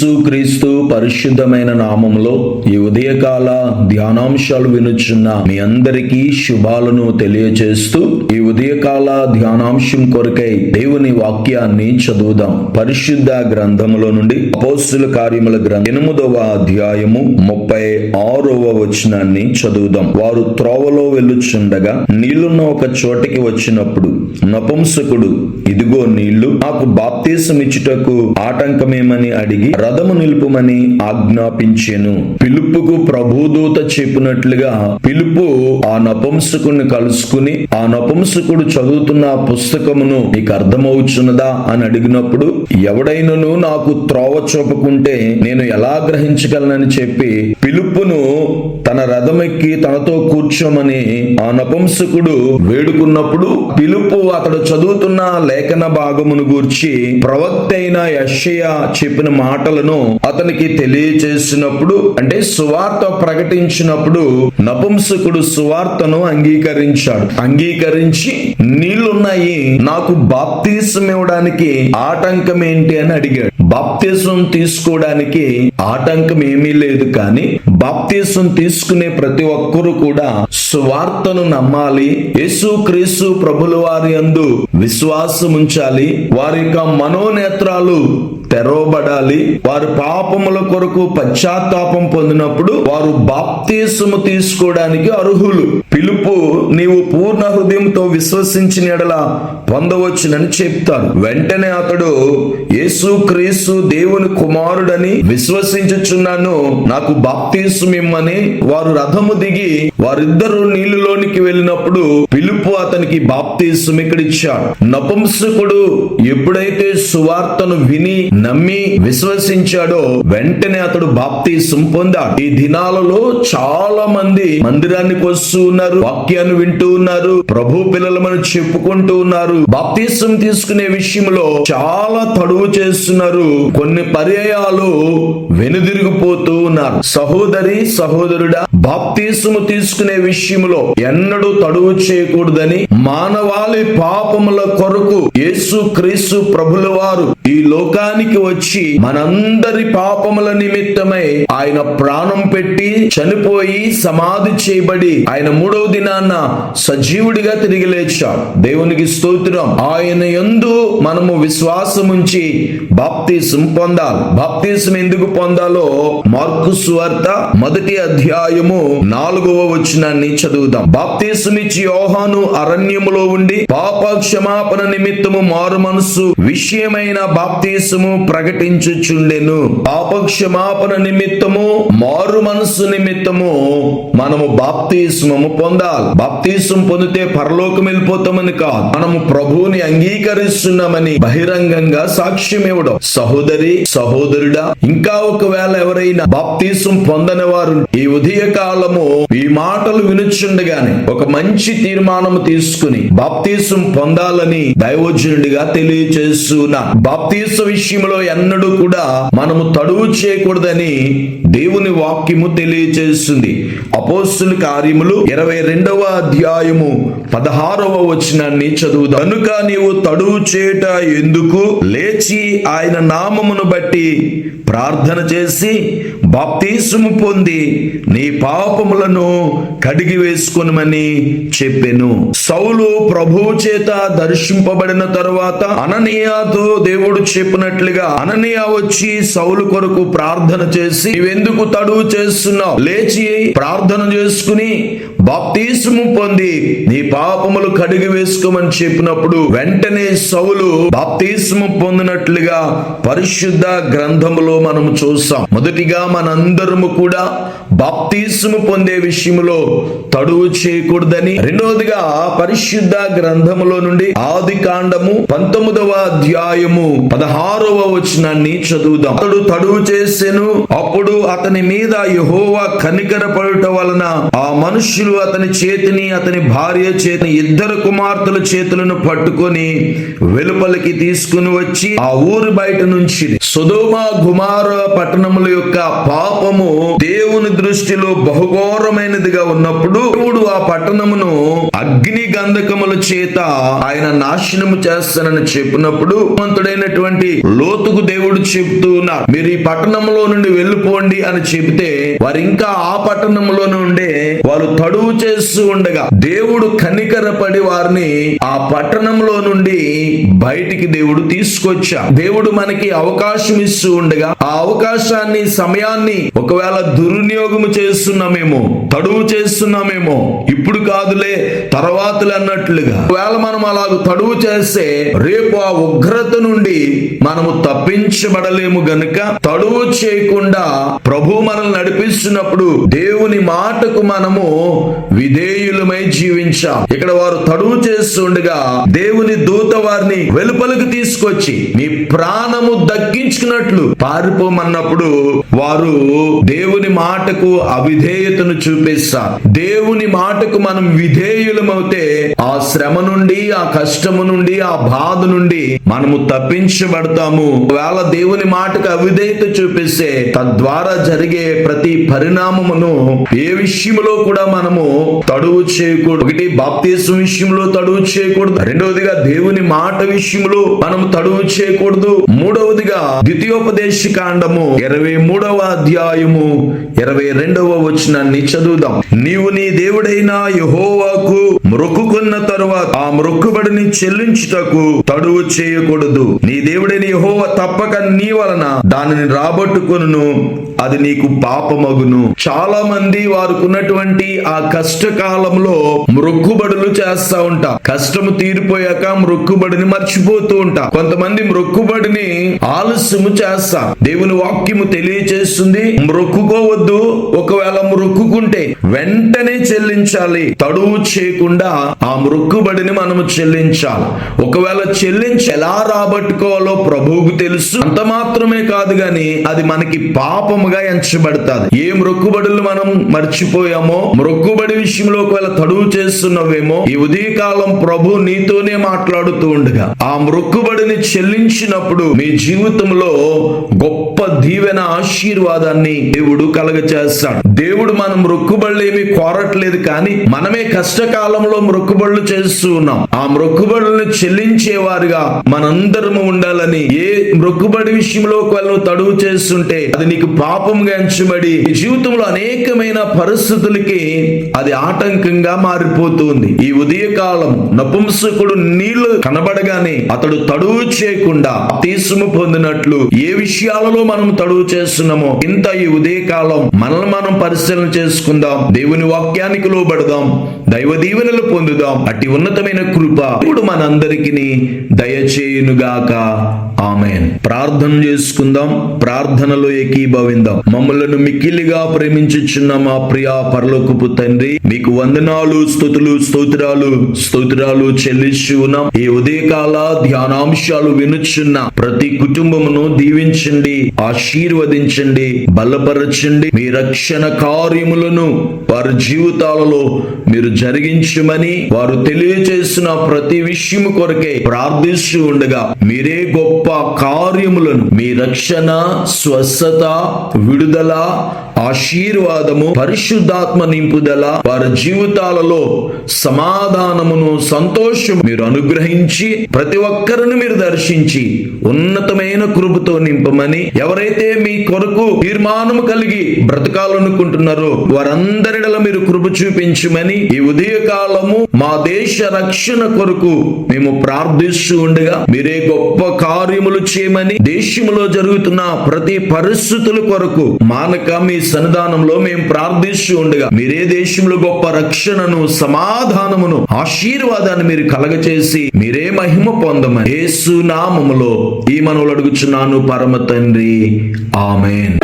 యేసుక్రీస్తు పరిశుద్ధమైన నామంలో ఈ ఉదయకాల ధ్యానాంశాలు వినుచున్న మీ అందరికీ శుభాలను తెలియజేస్తూ ఈ ఉదయకాల ధ్యానాంశం కొరకై దేవుని వాక్యాన్ని చదువుదాం. పరిశుద్ధ గ్రంథములో నుండి అపోస్తుల కార్యముల గ్రంథం ఎనిమిదవ అధ్యాయము ముప్పై ఆరవ వచనాన్ని చదువుదాం. వారు త్రోవలో వెళ్ళుచుండగా నీళ్ళున్న ఒక చోటికి వచ్చినప్పుడు నపుంసకుడు ఇదిగో నీళ్ళు నాకు బాప్తీసం ఇచ్చుటకు ఆటంకమేమని అడిగి రథము నిలుపుమని ఆజ్ఞాపించెను. పిలుపుకు ప్రభుదూత చెప్పినట్లుగా పిలుపు ఆ నపుంసకుడిని కలుసుకుని ఆ నపుంసకుడు చదువుతున్న పుస్తకమును నీకు అర్థమవుచున్నదా అని అడిగినప్పుడు ఎవడైనను నాకు త్రోవ చూపకుంటే నేను ఎలా గ్రహించగలనని చెప్పి పిలుపును తన రథమెక్కి తనతో కూర్చోమని ఆ నపుంసకుడు వేడుకున్నప్పుడు పిలుపు అతడు చదువుతున్న లేఖన భాగమును గూర్చి ప్రవక్త అయిన యషయ చెప్పిన మాటలను అతనికి తెలియచేసినప్పుడు అంటే సువార్త ప్రకటించినప్పుడు నపుంసకుడు సువార్తను అంగీకరించాడు. అంగీకరించి నీళ్ళున్నాయి నాకు బాప్తీసం ఇవ్వడానికి ఆటంకం ఏంటి అని అడిగాడు. బాప్తీసం తీసుకోవడానికి ఆటంకం ఏమీ లేదు కానీ బాప్తీసం తీసుకునే ప్రతి ఒక్కరూ కూడా సువార్తను నమ్మాలి. యేసు క్రీస్తు ప్రభుల వారి అందు విశ్వాసం ఉంచాలి వారి యొక్క మనోనేత్రాలు తెరవబడాలి. వారు పాపముల కొరకు పశ్చాత్తాపం పొందినప్పుడు వారు బాప్తీసము తీసుకోవడానికి అర్హులు. పిలుపు నీవు పూర్ణ హృదయంతో విశ్వసించిన ఎడల పొందవచ్చునని చెప్తారు వెంటనే అతడు యేసు క్రీస్తు దేవుని కుమారుడని విశ్వసించుచున్నాను. నాకు బాప్తీసం ఇమ్మని వారు రథము దిగి వారిద్దరూ నీళ్ళులోనికి వెళ్ళినప్పుడు పిలుపు అతనికి బాప్తీసం ఇక్కడిచ్చాడు నపుంసకుడు ఎప్పుడైతే సువార్తను విని నమ్మి విశ్వసించాడో వెంటనే అతడు బాప్తీసం పొందాడు. ఈ దినాలలో చాలా మంది మందిరానికి వస్తూ ఉన్నారు వాక్యాన్ని వింటూ ఉన్నారు ప్రభు పిల్లలమని చెప్పుకుంటూ ఉన్నారు. బాప్తీసం తీసుకునే విషయంలో చాలా తడువు చేస్తున్నారు. కొన్ని పర్యాయాలు వెనుదిరిగిపోతూ ఉన్నారు. సహోదరి సహోదరుడా బాప్తీసము తీసుకునే విషయంలో ఎన్నడూ తడువు చేయకూడదని మానవాళి పాపముల కొరకు యేసు క్రీస్తు ప్రభుల వారు ఈ లోకానికి వచ్చి మనందరి పాపముల నిమిత్తమై ఆయన ప్రాణం పెట్టి చనిపోయి సమాధి చేయబడి ఆయన మూడవ దినాన్న సజీవుడిగా తిరిగి లేచాడు. దేవునికి స్తోత్రం. ఆయన ఎందు మనము విశ్వాసం ఉంచి బాప్తీసం పొందాలి. బాప్తీసం ఎందుకు పొందాలో మార్కు సువార్త మొదటి అధ్యాయము నాలుగవ వచనాన్ని చదువుదాం. బాప్తీసం ఇచ్చి యోహాను అరణ్యములో ఉండి పాప క్షమాపణ నిమిత్తము మారు మనసు విషయమైన బాప్తీసము ప్రకటించుచుండెను. పాప నిమిత్తము మారు మనస్సు నిమిత్తము మనము బాప్తీసము పొందాలి. బాప్తీసం పొందితే పరలోకం వెళ్ళిపోతామని కాదు. మనము ప్రభువుని అంగీకరిస్తున్నామని బహిరంగంగా సాక్ష్యం ఇవ్వడం. సహోదరి సహోదరుడా ఇంకా ఒకవేళ ఎవరైనా బాప్తీసం పొందని వారు ఈ ఉదయ కాలము ఈ మాటలు వినుచుండగానే ఒక మంచి తీర్మానం తీసుకుని బాప్తీసం పొందాలని దైవజనుడిగా తెలియచేస్తున్నా బాప్తీస విషయంలో ఎన్నడూ కూడా మనము తడువు చేయకూడదని దేవుని వాక్యము తెలియచేస్తుంది. అపోస్తుల కార్యములు ఇరవై రెండవ అధ్యాయము పదహారవ వచనాన్ని చదువుదా. కనుక నీవు తడువు చేయుట ఎందుకు లేచి ఆయన నామమును బట్టి ప్రార్థన చేసి బాప్తీసము పొంది నీ పాపములను కడిగి వేసుకునమని చెప్పెను. సౌలు ప్రభువు చేత దర్శింపబడిన తరువాత అననీయాతో దేవుడు చెప్పినట్లుగా అననీయ వచ్చి సౌలు కొరకు ప్రార్థన చేసి నీవెందుకు తడువు చేస్తున్నావు? లేచి ప్రార్థన చేసుకుని బాప్తీసము పొంది నీ పాపములు కడిగి వేసుకోమని చెప్పినప్పుడు వెంటనే సౌలు బాప్తీసము పొందినట్లుగా పరిశుద్ధ గ్రంథములో మనము చూస్తాం. మొదటిగా మనందరము కూడా బాప్తీసము పొందే విషయంలో తడువు చేయకూడదని రెండవదిగా పరిశుద్ధ గ్రంథములో నుండి ఆది కాండము పంతొమ్మిదవ అధ్యాయము పదహారవ వచనాన్ని చదువుదాం. అతడు తడువు చేసెను అప్పుడు అతని మీద యహోవా కనికర పడుట వలన ఆ మనుషులు అతని చేతిని అతని భార్య చేతిని ఇద్దరు కుమార్తెల చేతులను పట్టుకొని వెలుపలికి తీసుకుని వచ్చి ఆ ఊరు బయట నుంచి సుధోమ గుమార పట్టణముల యొక్క పాపము దేవుని దృష్టిలో బహుఘోరమైనదిగా ఉన్నప్పుడు దేవుడు ఆ పట్టణమును అగ్ని గంధకముల చేత ఆయన నాశనము చేస్తానని చెప్పినప్పుడు మంతుడైనటువంటి లోతుకు దేవుడు చెబుతూ ఉన్నారు. మీరు ఈ పట్టణంలో నుండి వెళ్ళిపోండి అని చెబితే వారు ఇంకా ఆ పట్టణంలో నుండే వారు తడువు చేస్తూ ఉండగా దేవుడు కనికరపడి వారిని ఆ పట్టణంలో నుండి బయటికి దేవుడు తీసుకొచ్చా దేవుడు మనకి అవకాశం ఇస్తూ ఉండగా ఆ అవకాశాన్ని సమయాన్ని ఒకవేళ దుర్వినియోగము చేస్తున్నామేమో తడువు చేస్తున్నామేమో ఇప్పుడు కాదులే తర్వాతలు అన్నట్లుగా. ఒకవేళ మనం అలాగ తడువు చేస్తే రేపు ఆ ఉగ్రత నుండి మనము తప్పించబడలేము గనుక తడువు చేయకుండా ప్రభు మనల్ని నడిపిస్తున్నప్పుడు దేవుని మాటకు మనము విధేయులమై జీవించాం. ఇక్కడ వారు తడువు చేస్తుండగా దేవుని దూత వారిని వెలుపలకు తీసుకొచ్చి మీ ప్రాణము దక్కి దక్కించుకున్నట్లు పారిపోమన్నప్పుడు వారు దేవుని మాటకు అవిధేయతను చూపిస్తారు. దేవుని మాటకు మనం విధేయులమవుతే ఆ శ్రమ నుండి ఆ కష్టము నుండి ఆ బాధ నుండి మనము తప్పించబడతాము. ఒకవేళ దేవుని మాటకు అవిధేయత చూపిస్తే తద్వారా జరిగే ప్రతి పరిణామమును ఏ విషయంలో కూడా మనము తడువు చేయకూడదు. ఒకటి బాప్తీసం విషయంలో తడువు చేయకూడదు. రెండవదిగా దేవుని మాట విషయంలో మనం తడువు చేయకూడదు. మూడవదిగా ద్వితీయోపదేశ కాండము ఇరవై మూడవ అధ్యాయము ఇరవై రెండవ వచనాన్ని చదువుదాం. నీవు నీ దేవుడైన యహోవాకు మొక్కుకున్న తరువాత ఆ మొక్కుబడిని చెల్లించుటకు తడువు చేయకూడదు. నీ దేవుడైన యహోవ తప్పక నీ వలన దానిని రాబట్టుకును అది నీకు పాపమగును. చాలా మంది వారుకున్నటువంటి ఆ కష్టకాలంలో మొక్కుబడులు చేస్తా ఉంటా. కష్టము తీరిపోయాక మొక్కుబడిని మర్చిపోతూ ఉంటా. కొంతమంది మొక్కుబడిని ఆలస్యము చేస్తా. దేవుని వాక్యము తెలియచేస్తుంది మొక్కుకోవద్దు. ఒకవేళ మొక్కుకుంటే వెంటనే చెల్లించాలి. తడువు చేయకుండా ఆ మొక్కుబడిని మనము చెల్లించాలి. ఒకవేళ చెల్లించి ఎలా రాబట్టుకోవాలో ప్రభువుకు తెలుసు. అంత మాత్రమే కాదు గాని అది మనకి పాపముగా ఎంచబడుతుంది. ఏ మొక్కుబడులు మనం మర్చిపోయామో మొక్కుబడి విషయంలో ఒకవేళ తడువు చేస్తున్నవేమో ఈ ఉదయకాలం ప్రభు నీతోనే మాట్లాడుతూ ఉండగా ఆ మొక్కుబడిని చెల్లించినప్పుడు మీ జీవితంలో గొప్ప దీవెన ఆశీర్వాదాన్ని దేవుడు కలగచేస్తాడు. దేవుడు మనం మొక్కుబడులు ఏమి కోరట్లేదు కానీ మనమే కష్టకాలంలో మొక్కుబడులు చేస్తూ ఉన్నాం. ఆ మొక్కుబడులను చెల్లించేవారుగా మనందరము ఉండాలని ఏ మొక్కుబడి విషయంలో ఒకవేళ తడువు చేస్తుంటే అది నీకు పాపంగా ఎంచబడి జీవితంలో అనేకమైన పరిస్థితులకి అది ఆటంకంగా మారిపోతుంది. ఈ ఉదయకాలం నపుంసకుడు నీళ్ళు కనబడగానే అతడు తడువు చేయకుండా తీసుము పొందినట్లు ఏ విషయాలలో మనం తడువు చేస్తున్నామో ఇంత ఈ ఉదయకాలం మనల్ని మనం పరిశీలన చేసుకుందాం. దేవుని వాక్యానికి లోబడదాం. దైవ దీవెనలు పొందుదాం. అట్టి ఉన్నతమైన కృప ఇప్పుడు మనందరికి దయచేయునుగాక. ఆమెన్. ప్రార్థన చేసుకుందాం ప్రార్థనలో ఏకీభవిందాం. మమ్మలను మిక్కిలిగా ప్రేమించుచున్న మా ప్రియా పరలోకపు తండ్రి మీకు వందనాలు స్తుతులు స్తోత్రాలు స్తోత్రాలు చెల్లించి ఉన్నాం. ఈ ఉదయకాల ధ్యానాంశాలు వినుచున్న ప్రతి కుటుంబమును దీవించండి ఆశీర్వదించండి బలపరచండి. మీ రక్షణ కార్యములను వారి జీవితాలలో మీరు జరిగించమని వారు తెలియజేసిన ప్రతి విషయము కొరకే ప్రార్థిస్తూ ఉండగా మీరే గొప్ప కార్యములను మీ రక్షణ స్వస్థత విడుదల ఆశీర్వాదము పరిశుద్ధాత్మ నింపుదల వారి జీవితాలలో సమాధానమును సంతోషం మీరు అనుగ్రహించి ప్రతి ఒక్కరిని మీరు దర్శించి ఉన్నతమైన కృపతో నింపమని ఎవరైతే మీ కొరకు తీర్మానము కలిగి బ్రతకాలనుకుంటున్నారో వారందరిలో మీరు కృప చూపించమని ఈ ఉదయకాలము మా దేశ రక్షణ కొరకు మేము ప్రార్థిస్తూ ఉండగా మీరే గొప్ప కార్యములు చేయమని దేశంలో జరుగుతున్న ప్రతి పరిస్థితుల కొరకు మానక మీ సన్నిధానంలో మేము ప్రార్థిస్తూ ఉండగా మీరే దేశంలో గొప్ప రక్షణను సమాధానమును ఆశీర్వాదాన్ని మీరు కలగచేసి మీరే మహిమ పొందమని యేసు నామములో ఈ మనవులు అడుగుచున్నాను పరమ తండ్రి. ఆమెన్.